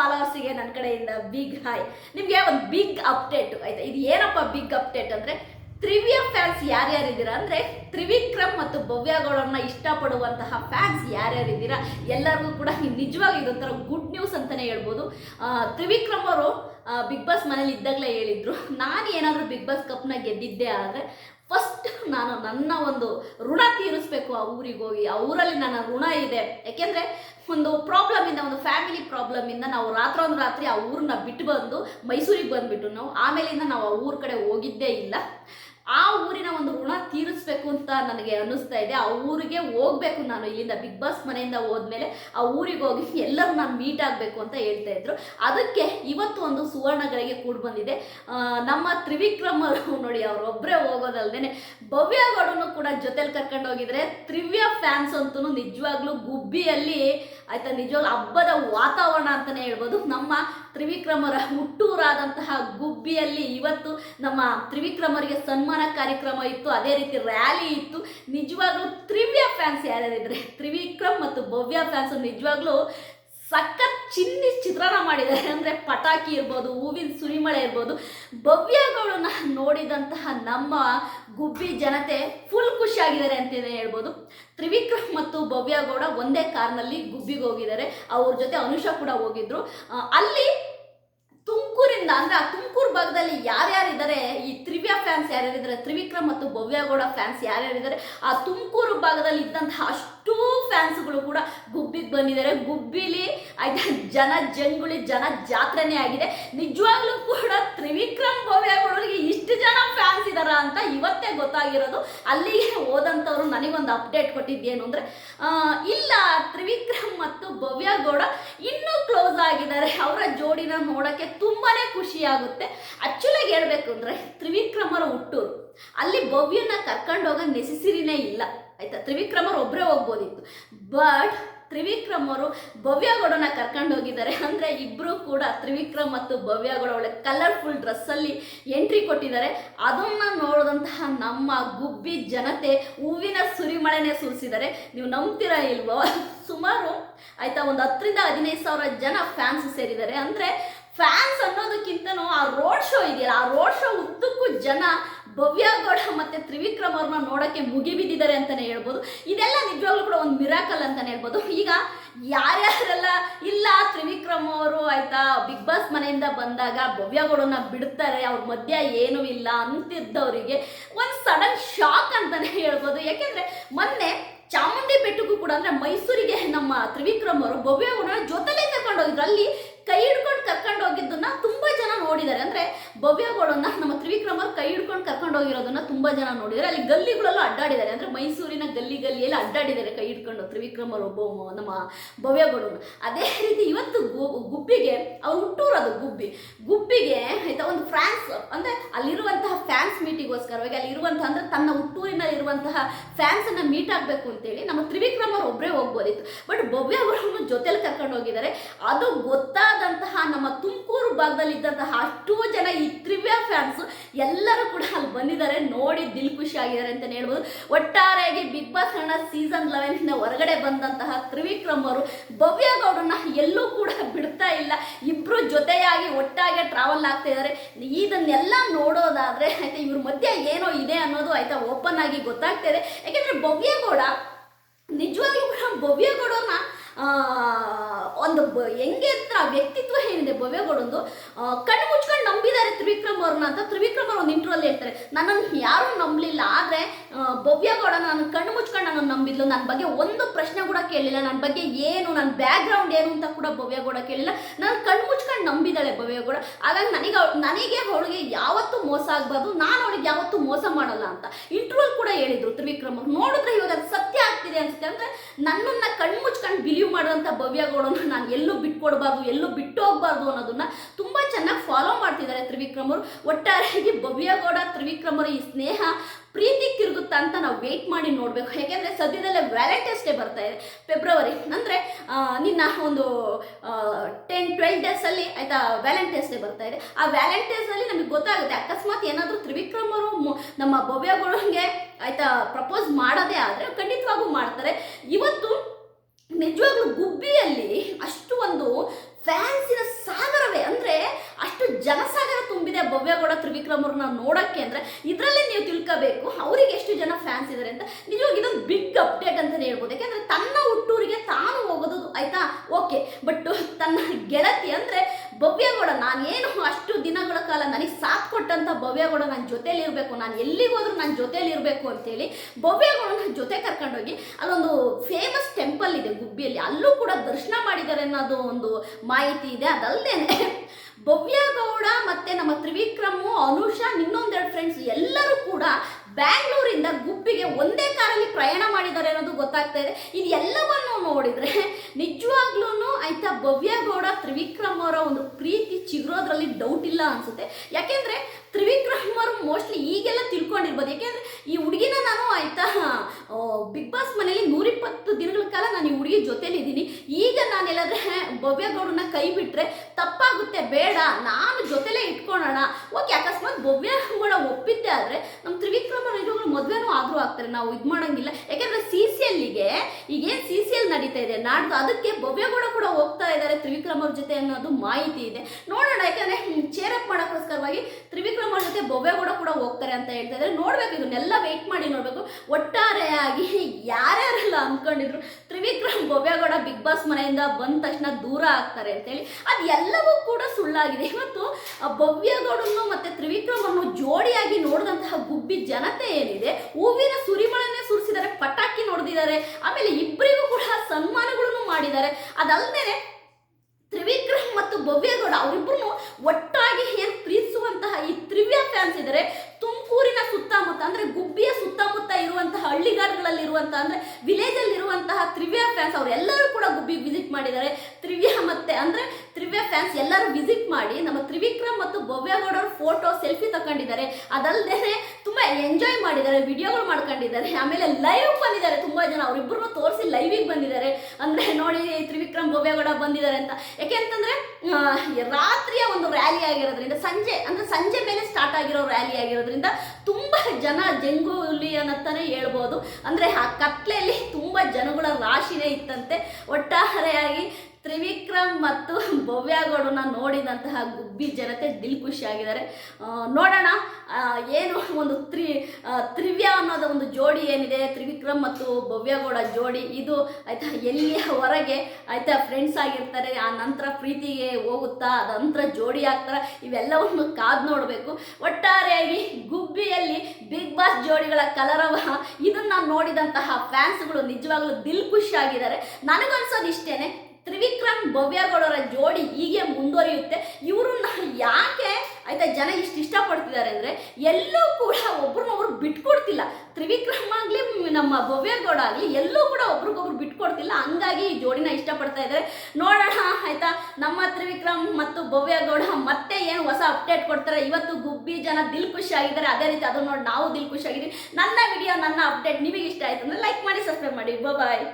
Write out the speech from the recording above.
ಫಾಲೋವರ್ಸಿಗೆ ನನ್ನ ಕಡೆಯಿಂದ big hi ನಿಮಗೆ ಒಂದು ಬಿಗ್ ಅಪ್ಡೇಟ್ ಆಯ್ತಾ? ಇದು ಏನಪ್ಪ ಬಿಗ್ ಅಪ್ಡೇಟ್ ಅಂದರೆ, ತ್ರಿವಿಯ ಫ್ಯಾನ್ಸ್ ಯಾರ್ಯಾರಿದ್ದೀರಾ? ಅಂದರೆ, ತ್ರಿವಿಕ್ರಮ್ ಮತ್ತು ಭವ್ಯಗಳನ್ನ ಇಷ್ಟಪಡುವಂತಹ ಫ್ಯಾನ್ಸ್ ಯಾರ್ಯಾರಿದ್ದೀರಾ? ಎಲ್ಲರಿಗೂ ಕೂಡ ನಿಜವಾಗಿ ಇದೊಂಥರ ಗುಡ್ ನ್ಯೂಸ್ ಅಂತಲೇ ಹೇಳ್ಬೋದು. ತ್ರಿವಿಕ್ರಮ್ ಅವರು ಬಿಗ್ ಬಾಸ್ ಮನೇಲಿ ಇದ್ದಾಗಲೇ ಹೇಳಿದ್ರು. ನಾನು ಏನಾದರೂ ಬಿಗ್ ಬಾಸ್ ಕಪ್ನ ಗೆದ್ದಿದ್ದೆ ಆದರೆ ಫಸ್ಟ್ ನಾನು ನನ್ನ ಒಂದು ಋಣ ತೀರಿಸ್ಬೇಕು ಆ ಊರಿಗೆ ಹೋಗಿ ಆ ಊರಲ್ಲಿ ನನ್ನ ಋಣ ಇದೆ. ಯಾಕೆಂದರೆ ಒಂದು ಪ್ರಾಬ್ಲಮಿಂದ ಒಂದು ಫ್ಯಾಮಿಲಿ ಪ್ರಾಬ್ಲಮಿಂದ ನಾವು ರಾತ್ರೋಂದು ರಾತ್ರಿ ಆ ಊರನ್ನ ಬಿಟ್ಟು ಬಂದು ಮೈಸೂರಿಗೆ ಬಂದುಬಿಟ್ಟು ನಾವು ಆಮೇಲಿಂದ ನಾವು ಆ ಊರ ಕಡೆ ಹೋಗಿದ್ದೇ ಇಲ್ಲ. ಆ ಊರಿನ ಒಂದು ಋಣ ತೀರಿಸ್ಬೇಕು ಅಂತ ನನಗೆ ಅನ್ನಿಸ್ತಾ ಇದೆ. ಆ ಊರಿಗೆ ಹೋಗ್ಬೇಕು ನಾನು ಇಲ್ಲಿಂದ ಬಿಗ್ ಬಾಸ್ ಮನೆಯಿಂದ ಹೋದ್ಮೇಲೆ ಆ ಊರಿಗೆ ಹೋಗಿ ಎಲ್ಲರೂ ನಾನು ಮೀಟ್ ಆಗಬೇಕು ಅಂತ ಹೇಳ್ತಾ ಇದ್ರು. ಅದಕ್ಕೆ ಇವತ್ತು ಒಂದು ಸುವರ್ಣಗಳಿಗೆ ಕೂಡ ಬಂದಿದೆ. ನಮ್ಮ ತ್ರಿವಿಕ್ರಮ್ ಅವರು ನೋಡಿ, ಅವ್ರು ಒಬ್ಬರೇ ಹೋಗೋದಲ್ದೇನೆ ಭವ್ಯಗೌಡನು ಕೂಡ ಜೊತೆಲಿ ಕರ್ಕೊಂಡು ಹೋಗಿದ್ರೆ ತ್ರಿವ್ಯ ಫ್ಯಾನ್ಸ್ ಅಂತೂ ನಿಜವಾಗ್ಲೂ ಗುಬ್ಬಿಯಲ್ಲಿ ಆಯ್ತಾ, ನಿಜವಾಗ್ಲೂ ಹಬ್ಬದ ವಾತಾವರಣ ಅಂತಲೇ ಹೇಳ್ಬೋದು. ನಮ್ಮ ತ್ರಿವಿಕ್ರಮರ ಹುಟ್ಟೂರಾದಂತಹ ಗುಬ್ಬಿಯಲ್ಲಿ ಇವತ್ತು ನಮ್ಮ ತ್ರಿವಿಕ್ರಮರಿಗೆ ಸನ್ಮಾನ ಕಾರ್ಯಕ್ರಮ ಇತ್ತು. ಅದೇ ರೀತಿ ರ್ಯಾಲಿ ಇತ್ತು. ನಿಜವಾಗ್ಲೂ ತ್ರಿವ್ಯ ಫ್ಯಾನ್ಸ್ ಯಾರ್ಯಾರಿದ್ರೆ ತ್ರಿವಿಕ್ರಮ್ ಮತ್ತು ಭವ್ಯ ಫ್ಯಾನ್ಸ್ ನಿಜವಾಗ್ಲೂ ಸಖತ್ ಚಿನ್ನಿ ಚಿತ್ರಣ ಮಾಡಿದ್ದಾರೆ. ಅಂದರೆ ಪಟಾಕಿ ಇರ್ಬೋದು, ಹೂವಿನ ಸುರಿಮಳೆ ಇರ್ಬೋದು. ಭವ್ಯಗಳನ್ನ ನೋಡಿದಂತಹ ನಮ್ಮ ಗುಬ್ಬಿ ಜನತೆ ಫುಲ್ ಖುಷಿಯಾಗಿದ್ದಾರೆ ಅಂತಲೇ ಹೇಳ್ಬೋದು. ತ್ರಿವಿಕ್ರಮ್ ಮತ್ತು ಭವ್ಯಗೌಡ ಒಂದೇ ಕಾರ್ನಲ್ಲಿ ಗುಬ್ಬಿಗೆ ಹೋಗಿದ್ದಾರೆ. ಅವ್ರ ಜೊತೆ ಅನುಷಾ ಕೂಡ ಹೋಗಿದ್ರು. ಅಲ್ಲಿ ತುಮಕೂರಿಂದ, ಅಂದ್ರೆ ಆ ಭಾಗದಲ್ಲಿ ಯಾರ್ಯಾರಿದ್ದಾರೆ? ಈ ತ್ರಿವ್ಯ ಫ್ಯಾನ್ಸ್ ಯಾರ್ಯಾರಿದ್ದಾರೆ? ತ್ರಿವಿಕ್ರಮ್ ಮತ್ತು ಭವ್ಯಗೌಡ ಫ್ಯಾನ್ಸ್ ಯಾರ್ಯಾರಿದ್ದಾರೆ? ಆ ತುಮಕೂರು ಭಾಗದಲ್ಲಿ ಇದ್ದಂತಹ ಅಷ್ಟೂ ಫ್ಯಾನ್ಸ್ಗಳು ಕೂಡ ಗುಬ್ಬಿಗೆ ಬಂದಿದ್ದಾರೆ. ಗುಬ್ಬಿಲಿ ಆಯ್ತಾ ಜನ ಜಂಗುಳಿ, ಜನ ಜಾತ್ರೆನೇ ಆಗಿದೆ. ನಿಜವಾಗ್ಲೂ ಕೂಡ ತ್ರಿವಿಕ್ರಮ್ ಭವ್ಯಗೌಡರಿಗೆ ಇಷ್ಟು ಜನ ಫ್ಯಾನ್ಸ್ ಇದ್ದಾರ ಅಂತ ಇವತ್ತೇ ಗೊತ್ತಾಗಿರೋದು. ಅಲ್ಲಿಗೆ ಹೋದಂಥವ್ರು ನನಗೊಂದು ಅಪ್ಡೇಟ್ ಕೊಟ್ಟಿದ್ದೇನು ಅಂದರೆ ಇಲ್ಲ, ತ್ರಿವಿಕ್ರಮ್ ಮತ್ತು ಭವ್ಯಗೌಡ ಇನ್ನೂ ಕ್ಲೋಸ್ ಆಗಿದ್ದಾರೆ. ಅವರ ಜೋಡಿನ ನೋಡೋಕ್ಕೆ ತುಂಬಾನೇ ಖುಷಿ ಆಗುತ್ತೆ ಆಕ್ಚುಲಾಗಿ ಹೇಳ್ಬೇಕು ಅಂದರೆ ತ್ರಿವಿಕ್ರಮರ ಹುಟ್ಟೂರು. ಅಲ್ಲಿ ಭವ್ಯನ ಕರ್ಕೊಂಡು ಹೋಗೋ ನೆಸೆಸರಿನೇ ಇಲ್ಲ. ಆಯ್ತಾ? ತ್ರಿವಿಕ್ರಮರು ಒಬ್ಬರೇ ಹೋಗ್ಬೋದಿತ್ತು. ಬಟ್ ತ್ರಿವಿಕ್ರಮ್ ಅವರು ಭವ್ಯಗೌಡನ ಕರ್ಕೊಂಡು ಹೋಗಿದ್ದಾರೆ. ಅಂದರೆ ಇಬ್ಬರು ಕೂಡ ತ್ರಿವಿಕ್ರಮ್ ಮತ್ತು ಭವ್ಯಗೌಡ ಒಳ್ಳೆ ಕಲರ್ಫುಲ್ ಡ್ರೆಸ್ಸಲ್ಲಿ ಎಂಟ್ರಿ ಕೊಟ್ಟಿದ್ದಾರೆ. ಅದನ್ನು ನೋಡಿದಂತಹ ನಮ್ಮ ಗುಬ್ಬಿ ಜನತೆ ಹೂವಿನ ಸುರಿಮಳೆನೇ ಸುರಿಸಿದ್ದಾರೆ. ನೀವು ನಂಬ್ತೀರಾ ಇಲ್ವೋ? ಸುಮಾರು ಆಯ್ತಾ ಒಂದು ಹತ್ತರಿಂದ ಹದಿನೈದು ಸಾವಿರ ಜನ ಫ್ಯಾನ್ಸ್ ಸೇರಿದ್ದಾರೆ. ಅಂದರೆ ಫ್ಯಾನ್ಸ್ ಅನ್ನೋದಕ್ಕಿಂತನೂ ಆ ರೋಡ್ ಶೋ ಇದೆಯಲ್ಲ, ಆ ರೋಡ್ ಶೋ ಉದ್ದಕ್ಕೂ ಜನ ಭವ್ಯಗೌಡ ಮತ್ತು ತ್ರಿವಿಕ್ರಮ್ ಅವ್ರನ್ನ ನೋಡೋಕ್ಕೆ ಮುಗಿಬಿದ್ದಿದ್ದಾರೆ ಅಂತಲೇ ಹೇಳ್ಬೋದು. ಇದೆಲ್ಲ ನಿಜವಾಗ್ಲೂ ಕೂಡ ಒಂದು ಮಿರಾಕಲ್ ಅಂತಲೇ ಹೇಳ್ಬೋದು. ಈಗ ಯಾರ್ಯಾರೆಲ್ಲ ಇಲ್ಲ, ತ್ರಿವಿಕ್ರಮ್ ಅವರು ಆಯ್ತಾ ಬಿಗ್ ಬಾಸ್ ಮನೆಯಿಂದ ಬಂದಾಗ ಭವ್ಯಗೌಡನ ಬಿಡ್ತಾರೆ, ಅವ್ರ ಮಧ್ಯ ಏನೂ ಇಲ್ಲ ಅಂತಿದ್ದವರಿಗೆ ಒಂದು ಸಡನ್ ಶಾಕ್ ಅಂತಲೇ ಹೇಳ್ಬೋದು. ಯಾಕೆಂದರೆ ಮೊನ್ನೆ ಚಾಮುಂಡಿ ಬೆಟ್ಟಕ್ಕೂ ಕೂಡ ಅಂದರೆ ಮೈಸೂರಿಗೆ ನಮ್ಮ ತ್ರಿವಿಕ್ರಮ್ ಅವರು ಭವ್ಯಗೌಡನ ಜೊತೆಲೇ ಕರ್ಕೊಂಡು ಅಲ್ಲಿ ಕೈ ಹಿಡ್ಕೊಂಡು ಕರ್ಕೊಂಡು ಹೋಗಿದ್ದನ್ನ ತುಂಬಾ ಜನ ನೋಡಿದ್ದಾರೆ. ಅಂದ್ರೆ ಭವ್ಯಗೌಡನ್ನ ನಮ್ಮ ತ್ರಿವಿಕ್ರಮ ಕೈ ಹಿಡ್ಕೊಂಡು ಕರ್ಕೊಂಡು ಹೋಗಿರೋದನ್ನ ತುಂಬಾ ಜನ ನೋಡಿದ್ದಾರೆ. ಅಲ್ಲಿ ಗಲ್ಲಿಗಳಲ್ಲೂ ಅಡ್ಡಾಡಿದ್ದಾರೆ. ಗಲ್ಲಿ ಎಲ್ಲ ಅಡ್ಡಾಡಿದ್ದಾರೆ, ಕೈ ಹಿಡ್ಕೊಂಡು. ತ್ರಿವಿಕ್ರಮರು, ಒಬ್ಬ ನಮ್ಮ ಭವ್ಯಗೌಡನ ಅದೇ ರೀತಿ ಇವತ್ತು ಗುಬ್ಬಿಗೆ, ಅವ್ರು ಹುಟ್ಟೂರದು ಗುಬ್ಬಿ. ಗುಬ್ಬಿಗೆ ಆಯ್ತಾ, ಒಂದು ಫ್ಯಾನ್ಸ್ ಅಂದರೆ ಅಲ್ಲಿರುವಂತಹ ಫ್ಯಾನ್ಸ್ ಮೀಟಿಗೋಸ್ಕರವಾಗಿ, ಅಲ್ಲಿರುವಂತಹ, ಅಂದರೆ ತನ್ನ ಹುಟ್ಟೂರಿನಲ್ಲಿ ಇರುವಂತಹ ಫ್ಯಾನ್ಸನ್ನು ಮೀಟ್ ಆಗಬೇಕು ಅಂತೇಳಿ ನಮ್ಮ ತ್ರಿವಿಕ್ರಮ ಒಬ್ಬರೇ ಹೋಗ್ಬೋದಿತ್ತು. ಬಟ್ ಭವ್ಯಗೌಡರನ್ನು ಜೊತೆಲಿ ಕರ್ಕೊಂಡು ಹೋಗಿದ್ದಾರೆ. ಅದು ಗೊತ್ತಾದಂತಹ ನಮ್ಮ ತುಮಕೂರು ಭಾಗದಲ್ಲಿ ಇದ್ದಂತಹ ಅಷ್ಟೂ ಜನ ಈ ತ್ರಿವ್ಯ ಫ್ಯಾನ್ಸ್ ಎಲ್ಲರೂ ಕೂಡ ಅಲ್ಲಿ ಬಂದಿದ್ದಾರೆ. ನೋಡಿ ದಿಲ್ ಖುಷಿ ಆಗಿದ್ದಾರೆ ಅಂತಲೇ ಹೇಳ್ಬೋದು. ಒಟ್ಟಾರೆಯಾಗಿ ಬಿಗ್ ಬಾಸ್ ಕನ್ನಡ ಸೀಸನ್ ಲೆವೆನಿಂದ ಹೊರಗಡೆ ಬಂದಂತಹ ತ್ರಿವಿಕ್ರಮ್ ಅವರು ಗೌಡನ ಎಲ್ಲೂ ಕೂಡ ಬಿಡ್ತಾ ಇಲ್ಲ. ಇಬ್ರು ಜೊತೆಯಾಗಿ ಒಟ್ಟಾಗಿ ಟ್ರಾವೆಲ್ ಆಗ್ತಾ ಇದ್ದಾರೆ ಇದನ್ನೆಲ್ಲ ನೋಡೋದಾದ್ರೆ ಆಯ್ತಾ ಇವ್ರ ಮಧ್ಯೆ ಏನೋ ಇದೆ ಅನ್ನೋದು ಆಯ್ತಾ ಓಪನ್ ಆಗಿ ಗೊತ್ತಾಗ್ತಾ ಇದೆ. ಯಾಕೆಂದ್ರೆ ಭವ್ಯಗೌಡ ನಿಜವಾಗ್ಲೂ ಕೂಡ ಭವ್ಯಗೌಡನ ಒಂದು ಹೆಂಗೆ ಆ ವ್ಯಕ್ತಿತ್ವ ಏನಿದೆ, ಭವ್ಯಗೌಡಂದು ಕಣ್ಣು ಮುಚ್ಕೊಂಡು ನಂಬಿದ್ದಾರೆ ತ್ರಿವಿಕ್ರಮ್ ಅವ್ರನ್ನ ಅಂತ ತ್ರಿವಿಕ್ರಮ್ ಅವ್ರು ಒಂದು ಇಂಟ್ರಲ್ಲಿ ಹೇಳ್ತಾರೆ. ನನ್ನನ್ನು ಯಾರೂ ನಂಬಲಿಲ್ಲ, ಆದರೆ ಭವ್ಯಗೌಡ ನಾನು ಕಣ್ಣು ಮುಚ್ಕೊಂಡು ನನ್ನ ನಂಬಿದ್ಲು. ನನ್ನ ಬಗ್ಗೆ ಒಂದು ಪ್ರಶ್ನೆ ಕೂಡ ಕೇಳಿಲ್ಲ ನನ್ನ ಬಗ್ಗೆ ಏನು ನನ್ನ ಬ್ಯಾಕ್ಗ್ರೌಂಡ್ ಏನು ಅಂತ ಕೂಡ ಭವ್ಯಗೌಡ ಕೇಳಿಲ್ಲ ನಾನು ಕಣ್ಣು ಮುಚ್ಕೊಂಡು ನಂಬಿದ್ದಾಳೆ ಭವ್ಯಗೌಡ. ಹಾಗಾಗಿ ನನಗೆ ನನಗೆ ಅವಳಿಗೆ ಯಾವತ್ತೂ ಮೋಸ ಆಗಬಾರ್ದು. ನಾನು ಅವಳಿಗೆ ಯಾವತ್ತೂ ಮೋಸ ಮಾಡಲ್ಲ ಅಂತ ಇಂಟ್ರೋಲ್ ಕೂಡ ಹೇಳಿದ್ರು ತ್ರಿವಿಕ್ರಮ್ ನೋಡಿದ್ರೆ ಇವಾಗ ಸತ್ಯ ಆಗ್ತಿದೆ ಅನ್ಸುತ್ತೆ. ಅಂದರೆ ನನ್ನನ್ನು ಕಣ್ಣು ಮುಚ್ಕೊಂಡು ಬಿಲೀವ್ ಮಾಡುವಂಥ ಭವ್ಯಗೌಡನ ನಾನು ಎಲ್ಲೂ ಬಿಟ್ಕೊಡ್ಬಾರ್ದು, ಎಲ್ಲೂ ಬಿಟ್ಟು ಹೋಗ್ಬಾರ್ದು ಅನ್ನೋದನ್ನ ತುಂಬ ಚೆನ್ನಾಗಿ ಫಾಲೋ ಮಾಡ್ತಿದ್ದಾರೆ ತ್ರಿವಿಕ್ರಮರು ಒಟ್ಟಾರೆಯಾಗಿ ಭವ್ಯಗೌಡ ತ್ರಿವಿಕ್ರಮರ ಈ ಸ್ನೇಹ ಪ್ರೀತಿ ತಿರುಗುತ್ತಾ ಅಂತ ನಾವು ವೆಯ್ಟ್ ಮಾಡಿ ನೋಡಬೇಕು. ಯಾಕೆಂದರೆ ಸದ್ಯದಲ್ಲೇ ವ್ಯಾಲೆಂಟೈನ್ಸ್ ಡೇ ಬರ್ತಾ ಇದೆ ಫೆಬ್ರವರಿ ಅಂದರೆ ನಿನ್ನ ಒಂದು ಟೆನ್ ಟ್ವೆಲ್ ಡೇಸಲ್ಲಿ ಆಯಿತಾ ವ್ಯಾಲೆಂಟೈನ್ಸ್ ಡೇ ಬರ್ತಾ ಇದೆ. ಆ ವ್ಯಾಲೆಂಟೈನ್ಸಲ್ಲಿ ನಮಗೆ ಗೊತ್ತಾಗುತ್ತೆ, ಅಕಸ್ಮಾತ್ ಏನಾದರೂ ತ್ರಿವಿಕ್ರಮರು ನಮ್ಮ ಭವ್ಯಗೌಡಂಗೆ ಆಯಿತಾ ಪ್ರಪೋಸ್ ಮಾಡೋದೇ ಆದರೆ ಖಂಡಿತವಾಗೂ ಮಾಡ್ತಾರೆ. ಇವತ್ತು ನಿಜವಾಗ್ಲೂ ಗುಬ್ಬಿಯಲ್ಲಿ ಅಷ್ಟು ಒಂದು ಫ್ಯಾನ್ಸಿನ ಸಾಗರವೇ ಅಂದ್ರೆ ಅಷ್ಟು ಜನಸಾಗರ ತುಂಬಿದೆ ಭವ್ಯಗೌಡ ತ್ರಿವಿಕ್ರಮರನ್ನ ನೋಡಕ್ಕೆ ಅಂದ್ರೆ. ಇದರಲ್ಲಿ ನೀವು ತಿಳ್ಕೋಬೇಕು, ಅವರಿಗೆ ಎಷ್ಟು ಜನ ಫ್ಯಾನ್ಸ್ ಇದ್ದಾರೆ ಅಂತ. ನಿಜವಾಗಿ ಇದೊಂದು ಬಿಗ್ ಅಪ್ಡೇಟ್ ಅಂತಾನೆ ಹೇಳ್ಬೋದು. ಯಾಕಂದ್ರೆ ತನ್ನ ಹುಟ್ಟೂರಿಗೆ ತಾನು ಹೋಗೋದು ಆಯ್ತಾ? ಓಕೆ ಬಟ್ ತನ್ನ ಗೆಳತಿ ಅಂದ್ರೆ ಭವ್ಯಗೌಡ, ನಾನೇನು ಅಷ್ಟು ಕಾಲ ನನಗೆ ಸಾಥ್ ಕೊಟ್ಟಂತ ಭವ್ಯಗಳು ನನ್ನ ಜೊತೆಲಿ ಇರಬೇಕು. ನಾನು ಎಲ್ಲಿಗೆ ಹೋದ್ರೂ ನನ್ನ ಜೊತೆಲಿ ಇರಬೇಕು ಅಂತೇಳಿ ನನ್ನ ಜೊತೆ ಕರ್ಕೊಂಡೋಗಿ ಅಲ್ಲೊಂದು ಫೇಮಸ್ ಟೆಂಪಲ್ ಇದೆ ಗುಬ್ಬಿಯಲ್ಲಿ. ಅಲ್ಲೂ ಕೂಡ ದರ್ಶನ ಮಾಡಿದ್ದಾರೆ ಅನ್ನೋದು ಒಂದು ಮಾಹಿತಿ ಇದೆ. ಅದಲ್ಲದೇನೆ ಭವ್ಯಗೌಡ ಮತ್ತೆ ನಮ್ಮ ತ್ರಿವಿಕ್ರಮು, ಅನುಷಾ ಇನ್ನೊಂದೆರಡು ಫ್ರೆಂಡ್ಸ್ ಎಲ್ಲರೂ ಕೂಡ ಬ್ಯಾಂಗ್ಳೂರಿಂದ ಗುಬ್ಬಿಗೆ ಒಂದೇ ಕಾರಲ್ಲಿ ಪ್ರಯಾಣ ಮಾಡಿದ್ದಾರೆ ಅನ್ನೋದು ಗೊತ್ತಾಗ್ತಾ ಇದೆ. ಇದು ಎಲ್ಲವನ್ನು ನೋಡಿದ್ರೆ ನಿಜವಾಗ್ಲೂ ಆಯ್ತಾ ಭವ್ಯಗೌಡ ತ್ರಿವಿಕ್ರಮ್ ಅವರ ಒಂದು ಪ್ರೀತಿ ಚಿಗುರೋದ್ರಲ್ಲಿ ಡೌಟ್ ಇಲ್ಲ ಅನ್ಸುತ್ತೆ. ಯಾಕೆಂದ್ರೆ ತ್ರಿವಿಕ್ರಮ್ ಅವರು ಮೋಸ್ಟ್ಲಿ ಈಗೆಲ್ಲ ತಿಳ್ಕೊಂಡಿರ್ಬೋದು. ಯಾಕೆಂದ್ರೆ ಈ ಹುಡುಗಿನ ನಾನು ಆಯ್ತಾ ಬಿಗ್ ಬಾಸ್ ಮನೇಲಿ ನೂರಿಪ್ಪತ್ತು ದಿನಗಳ ಕಾಲ ನಾನು ಈ ಹುಡುಗಿ ಜೊತೆಲಿ ಇದ್ದೀನಿ ಈಗ ನಾನೆಲ್ಲಾದ್ರೆ ಭವ್ಯಗೌಡನ ಕೈ ಬಿಟ್ರೆ ತಪ್ಪಾಗುತ್ತೆ, ಬೇಡ. ನಾನು ಜೊತೆಲೇ ಇಟ್ಕೊಳ್ಳೋಣ ಓಕೆ ಅಕಸ್ಮಾತ್ ಕೂಡ ಒಪ್ಪಿದ್ದೆ ಆದರೆ ನಮ್ಮ ತ್ರಿವಿಕ್ರಮ ನಿಜವಾಗ್ಲೂ ಮದ್ವೆನೂ ಆದ್ರೂ ಆಗ್ತಾರೆ, ನಾವು ಇದು ಮಾಡಂಗಿಲ್ಲ. ಯಾಕೆಂದ್ರೆ ಸಿ ಸಿ ಎಲ್ಗೆ ಈಗೇನು ಸಿ ಸಿ ಎಲ್ ನಡೀತಾ ಇದೆ, ನಾಡ್ದು ಅದಕ್ಕೆ ಭವ್ಯಗೌಡ ಕೂಡ ಹೋಗ್ತಾ ಇದ್ದಾರೆ ತ್ರಿವಿಕ್ರಮ್ ಜೊತೆ ಅನ್ನೋದು ಮಾಹಿತಿ ಇದೆ. ನೋಡೋಣ, ಯಾಕಂದ್ರೆ ಚೇರಪ್ ಮಾಡೋಕ್ಕೋಸ್ಕರವಾಗಿ ತ್ರಿವಿಕ್ರಮ್ ಜೊತೆ ಭವ್ಯಗೌಡ ಕೂಡ ಹೋಗ್ತಾರೆ ಅಂತ ಹೇಳ್ತಾ ಇದ್ದಾರೆ. ನೋಡ್ಬೇಕು, ಇದನ್ನೆಲ್ಲ ವೆಯ್ಟ್ ಮಾಡಿ ನೋಡ್ಬೇಕು. ಒಟ್ಟಾರೆಯಾಗಿ ಯಾರ್ಯಾರೆಲ್ಲ ಅಂದ್ಕೊಂಡಿದ್ರು ತ್ರಿವಿಕ್ರಮ್ ಭವ್ಯಗೌಡ ಬಿಗ್ ಬಾಸ್ ಮನೆಯಿಂದ ಬಂದ ತಕ್ಷಣ ದೂರ ಆಗ್ತಾರೆ ಅಂತೇಳಿ ಅದು ಎಲ್ಲವೂ ಕೂಡ ಸುಳ್ಳಾಗಿದೆ. ಮತ್ತು ಆ ಭವ್ಯಗೌಡನ್ನು ಮತ್ತೆ ತ್ರಿವಿಕ್ರಮ್ ಅನ್ನು ಜೋಡಿಯಾಗಿ ನೋಡಿದಂತಹ ಗುಬ್ಬಿ ಜನತೆ ಏನಿದೆ, ಹೂವಿನ ಸುರಿಮಳನ್ನೇ ಸುರಿಸಿದ್ದಾರೆ, ಪಟಾಕಿ ನೋಡಿದಿದ್ದಾರೆ, ಆಮೇಲೆ ಇಬ್ಬರಿಗೂ ಕೂಡ ಸನ್ಮಾನಗಳನ್ನು ಮಾಡಿದ್ದಾರೆ. ಅದಲ್ಲದೆ ತ್ರಿವಿಕ್ರಮ್ ಮತ್ತು ಬೊವ್ಯಗೌಡ ಅವರಿಬ್ಬರು ಒಟ್ಟಾಗಿ ಏನು ಪ್ರೀತಿಸುವಂತಹ ಈ ಫ್ಯಾನ್ಸ್ ತುಮಕೂರಿನ ಸುತ್ತಮುತ್ತ, ಅಂದ್ರೆ ಗುಬ್ಬಿಯ ಸುತ್ತಮುತ್ತ ಇರುವಂತಹ ಹಳ್ಳಿಗಾಡುಗಳಲ್ಲಿ ಇರುವಂತಹ ಅಂದ್ರೆ ವಿಲೇಜ್ ಅಲ್ಲಿ ಇರುವಂತಹ ತ್ರಿವ್ಯ ಫ್ಯಾನ್ಸ್ ಅವರೆಲ್ಲರೂ ಕೂಡ ಗುಬ್ಬಿ ವಿಸಿಟ್ ಮಾಡಿದ್ದಾರೆ. ತ್ರಿವ್ಯ ಮತ್ತೆ, ಅಂದ್ರೆ ತ್ರಿವ್ಯ ಫ್ಯಾನ್ಸ್ ಎಲ್ಲರೂ ವಿಸಿಟ್ ಮಾಡಿ ನಮ್ಮ ತ್ರಿವಿಕ್ರಮ್ ಮತ್ತು ಭವ್ಯಗೌಡ ಅವ್ರ ಫೋಟೋ ಸೆಲ್ಫಿ ತಗೊಂಡಿದ್ದಾರೆ ಅದಲ್ಲದೆ ತುಂಬಾ ಎಂಜಾಯ್ ಮಾಡಿದ್ದಾರೆ ವಿಡಿಯೋಗಳು ಮಾಡ್ಕೊಂಡಿದ್ದಾರೆ, ಆಮೇಲೆ ಲೈವ್ ಬಂದಿದ್ದಾರೆ. ತುಂಬಾ ಜನ ಅವರಿಬ್ಬರನ್ನು ತೋರಿಸಿ ಲೈವಿಗೆ ಬಂದಿದ್ದಾರೆ. ಅಂದ್ರೆ ನೋಡಿ, ತ್ರಿವಿಕ್ರಮ್ ಭವ್ಯಗೌಡ ಬಂದಿದ್ದಾರೆ ಅಂತ. ಯಾಕೆ ಅಂತಂದ್ರೆ ರಾತ್ರಿಯ ಒಂದು ರ್ಯಾಲಿ ಆಗಿರೋದ್ರಿಂದ, ಸಂಜೆ, ಅಂದ್ರೆ ಸಂಜೆ ಮೇಲೆ ಸ್ಟಾರ್ಟ್ ಆಗಿರೋ ರ್ಯಾಲಿ ಆಗಿರೋದ್ರಿಂದ ತುಂಬಾ ಜನ ಜಂಗೂಲಿ ಅನ್ನತ್ತಾನೆ ಹೇಳ್ಬೋದು. ಅಂದ್ರೆ ಆ ಕತ್ಲೆಯಲ್ಲಿ ತುಂಬಾ ಜನಗಳ ರಾಶಿನೇ ಇತ್ತಂತೆ. ಒಟ್ಟಾರೆಯಾಗಿ ತ್ರಿವಿಕ್ರಮ್ ಮತ್ತು ಭವ್ಯಗೌಡನ ನೋಡಿದಂತಹ ಗುಬ್ಬಿ ಜನತೆ ದಿಲ್ ಖುಷಿಯಾಗಿದ್ದಾರೆ ನೋಡೋಣ ಏನು ಒಂದು ತ್ರಿ ತ್ರಿವ್ಯ ಅನ್ನೋದು ಒಂದು ಜೋಡಿ ಏನಿದೆ, ತ್ರಿವಿಕ್ರಮ್ ಮತ್ತು ಭವ್ಯಗೌಡ ಜೋಡಿ. ಇದು ಆಯ್ತಾ, ಎಲ್ಲಿಯ ಹೊರಗೆ ಆಯ್ತಾ ಫ್ರೆಂಡ್ಸ್ ಆಗಿರ್ತಾರೆ, ಆ ನಂತರ ಪ್ರೀತಿಗೆ ಹೋಗುತ್ತಾ, ಅದ ನಂತರ ಜೋಡಿ ಆಗ್ತಾರೆ, ಇವೆಲ್ಲವನ್ನು ಕಾದು ನೋಡಬೇಕು. ಒಟ್ಟಾರೆಯಾಗಿ ಗುಬ್ಬಿಯಲ್ಲಿ ಬಿಗ್ ಬಾಸ್ ಜೋಡಿಗಳ ಕಲರವ ಇದನ್ನ ನೋಡಿದಂತಹ ಫ್ಯಾನ್ಸ್ಗಳು ನಿಜವಾಗ್ಲೂ ದಿಲ್ ಖುಷಿಯಾಗಿದ್ದಾರೆ ನನಗನ್ಸೋದು ಇಷ್ಟೇನೆ ತ್ರಿವಿಕ್ರಮ್ ಭವ್ಯಗೌಡರ ಜೋಡಿ ಹೀಗೆ ಮುಂದುವರಿಯುತ್ತೆ. ಇವ್ರನ್ನ ಯಾಕೆ ಆಯ್ತಾ ಜನ ಇಷ್ಟು ಇಷ್ಟಪಡ್ತಿದ್ದಾರೆ ಅಂದರೆ ಎಲ್ಲೂ ಕೂಡ ಒಬ್ರನ್ನೊಬ್ರು ಬಿಟ್ಕೊಡ್ತಿಲ್ಲ. ತ್ರಿವಿಕ್ರಮ್ ಆಗಲಿ, ನಮ್ಮ ಭವ್ಯಗೌಡ ಆಗಲಿ, ಎಲ್ಲೂ ಕೂಡ ಒಬ್ರಿಗೊಬ್ರು ಬಿಟ್ಕೊಡ್ತಿಲ್ಲ. ಹಂಗಾಗಿ ಈ ಜೋಡಿನ ಇಷ್ಟಪಡ್ತಾ ಇದ್ದಾರೆ. ನೋಡೋಣ, ಆಯ್ತಾ, ನಮ್ಮ ತ್ರಿವಿಕ್ರಮ್ ಮತ್ತು ಭವ್ಯಗೌಡ ಮತ್ತೆ ಏನು ಹೊಸ ಅಪ್ಡೇಟ್ ಕೊಡ್ತಾರೆ? ಇವತ್ತು ಗುಬ್ಬಿ ಜನ ದಿಲ್ ಖುಷಿ ಆಗಿದ್ದಾರೆ. ಅದೇ ರೀತಿ ಅದನ್ನ ನೋಡಿ ನಾವು ದಿಲ್ ಖುಷಿ ಆಗಿದ್ದೀವಿ. ನನ್ನ ವಿಡಿಯೋ, ನನ್ನ ಅಪ್ಡೇಟ್ ನಿಮಗೆ ಇಷ್ಟ ಆಯ್ತು ಅಂದರೆ ಲೈಕ್ ಮಾಡಿ ಸಬ್ಸ್ಕ್ರೈಬ್ ಮಾಡಿ. ಬಾಯ್